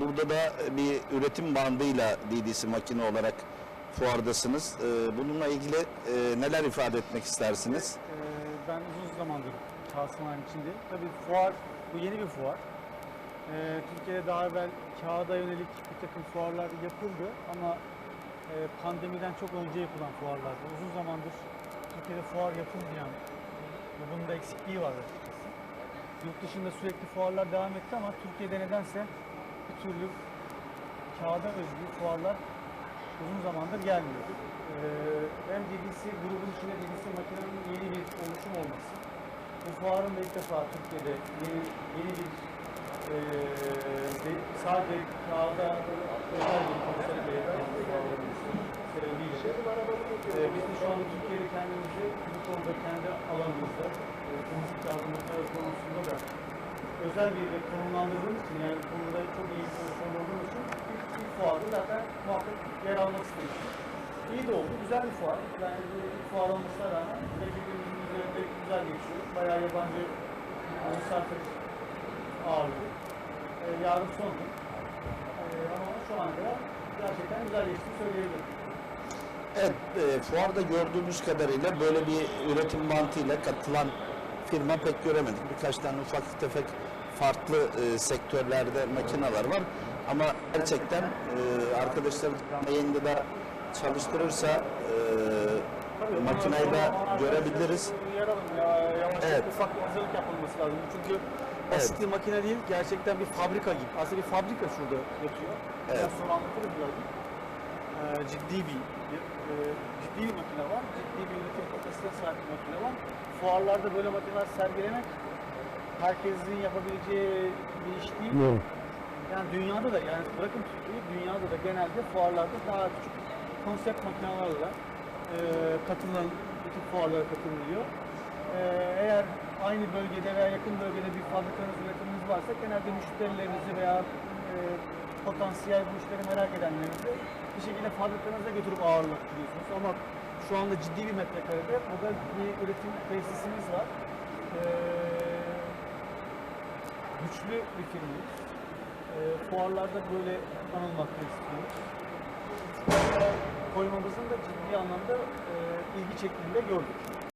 burada da bir üretim bandıyla DDC makine olarak fuardasınız. E, bununla ilgili e, neler ifade etmek istersiniz? Ee, ben uzun zamandır Kasımpaşa'nın içindeyim. Tabii fuar, bu yeni bir fuar. Ee, Türkiye'de daha evvel kağıda yönelik bir takım fuarlar yapıldı ama e, pandemiden çok önce yapılan fuarlardı. Uzun zamandır Türkiye'de fuar yapılmayan ve bunun da eksikliği var açıkçası. Yurt dışında sürekli fuarlar devam etti ama Türkiye'de nedense bir türlü kağıda özgü fuarlar uzun zamandır gelmiyordu. Ee, hem DDC grubun içinde DDC makinenin yeni bir oluşum olması. Bu fuarın ilk defa Türkiye'de yeni, yeni bir e, de- sadece kağıda özel bir yapılması sebebiyle e, biz de şu anda Türkiye'de kendimizi bu konuda kendi alanımızda e, temizlik kağıdımızda konusunda da özel bir konumlandırdığımız için yani konuda çok iyi bir pozisyon olduğumuz için ilk, ilk fuarda zaten muhakkak yer almak istemiştim. İyi de oldu, güzel bir fuar. Yani ilk fuar olmasına rağmen tecrübemizin üzerinde güzel geçiyor. Bayağı yabancı misafir ağırladık. Ee, yarın son gün. Ee, ama şu ana kadar gerçekten güzel geçtiğini söyleyebilirim. Evet, e, fuarda gördüğümüz kadarıyla böyle bir üretim mantığıyla katılan firma pek göremedik. Birkaç tane ufak tefek farklı e, sektörlerde makineler var. Ama gerçekten e, arkadaşlar yayında da çalıştırırsa e, makineyi de görebiliriz. Yavaş Evet. ufak bir hazırlık yapılması lazım. Çünkü basit bir makine değil, gerçekten bir fabrika gibi. Aslında bir fabrika şurada yatıyor. Biraz Evet. sonra anlatırız birazdan. Ee, ciddi bir, bir e, ciddi bir makine var. Ciddi bir üretim kapasitesine sahip bir makine var. Fuarlarda böyle makineler sergilemek herkesin yapabileceği bir iş değil. Yani dünyada da yani bırakın Türkiye'yi dünyada da genelde fuarlarda daha küçük konsept makinelerle e, katılan bütün fuarlara katılıyor. E, eğer aynı bölgede veya yakın bölgede bir fabrikanız, üretiminiz varsa genelde müşterilerinizi veya e, potansiyel bu işleri merak edenlerinizi bir şekilde fabrikanıza götürüp ağırlattırıyorsunuz. Ama şu anda ciddi bir metrekarede burada bir üretim tesisimiz var. E, güçlü bir firmayız. E, fuarlarda böyle anılmakta istiyoruz. Koymamızın da ciddi anlamda e, ilgi çektiğini de gördük.